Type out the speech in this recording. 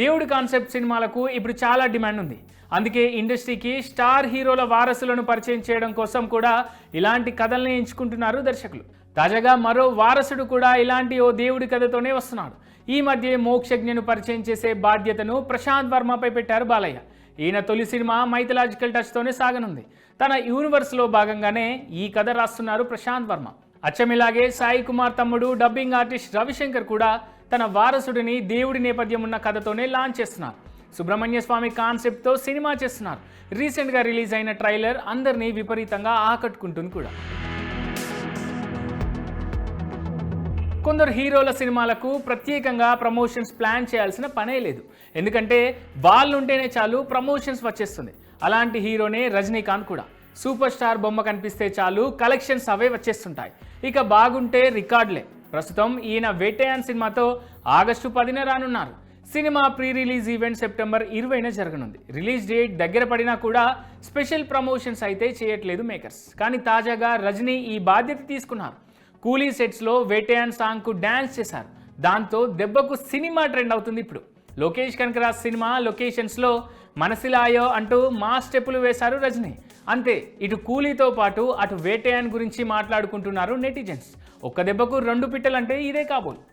దేవుడి కాన్సెప్ట్ సినిమాలకు ఇప్పుడు చాలా డిమాండ్ ఉంది. అందుకే ఇండస్ట్రీకి స్టార్ హీరోల వారసులను పరిచయం చేయడం కోసం కూడా ఇలాంటి కథల్ని ఎంచుకుంటున్నారు దర్శకులు. తాజాగా మరో వారసుడు కూడా ఇలాంటి ఓ దేవుడి కథతోనే వస్తున్నాడు. ఈ మధ్య మోక్షజ్ఞను పరిచయం చేసే బాధ్యతను ప్రశాంత్ వర్మపై పెట్టారు బాలయ్య. ఈయన తొలి సినిమా మైథలాజికల్ టచ్తోనే సాగనుంది. తన యూనివర్స్లో భాగంగానే ఈ కథ రాస్తున్నారు ప్రశాంత్ వర్మ. అచ్చమిలాగే సాయి కుమార్ తమ్ముడు డబ్బింగ్ ఆర్టిస్ట్ రవిశంకర్ కూడా తన వారసుడిని దేవుడి నేపథ్యం ఉన్న కథతోనే లాంచ్ చేస్తున్నారు. సుబ్రహ్మణ్య స్వామి కాన్సెప్ట్తో సినిమా చేస్తున్నారు. రీసెంట్గా రిలీజ్ అయిన ట్రైలర్ అందరినీ విపరీతంగా ఆకట్టుకుంటుంది కూడా. కొందరు హీరోల సినిమాలకు ప్రత్యేకంగా ప్రమోషన్స్ ప్లాన్ చేయాల్సిన పనే లేదు. ఎందుకంటే వాళ్ళు ఉంటేనే చాలు ప్రమోషన్స్ వచ్చేస్తుంది. అలాంటి హీరోనే రజనీకాంత్ కూడా. సూపర్ స్టార్ బొమ్మ కనిపిస్తే చాలు కలెక్షన్స్ అవే వచ్చేస్తుంటాయి. ఇక బాగుంటే రికార్డులే. ప్రస్తుతం ఈయన వేటయాన్ సినిమాతో ఆగస్టు పదిన రానున్నారు. Cinema pre release event September ఇరవైన జరగనుంది. రిలీజ్ డేట్ దగ్గర పడినా కూడా స్పెషల్ ప్రమోషన్స్ అయితే చేయట్లేదు మేకర్స్. కానీ తాజాగా రజనీ ఈ బాధ్యత తీసుకున్నారు. కూలీ సెట్స్లో వేటయాన్ సాంగ్కు డ్యాన్స్ చేశారు. దాంతో దెబ్బకు సినిమా ట్రెండ్ అవుతుంది ఇప్పుడు. లోకేష్ కనకరాజ్ సినిమా లొకేషన్స్లో మనసిలాయో అంటూ మా స్టెప్పులు వేశారు రజనీ. అంతే ఇటు కూలీతో పాటు అటు వేటయాన్ గురించి మాట్లాడుకుంటున్నారు నెటిజన్స్. ఒక్క దెబ్బకు రెండు పిట్టలంటే ఇదే కాబోలు.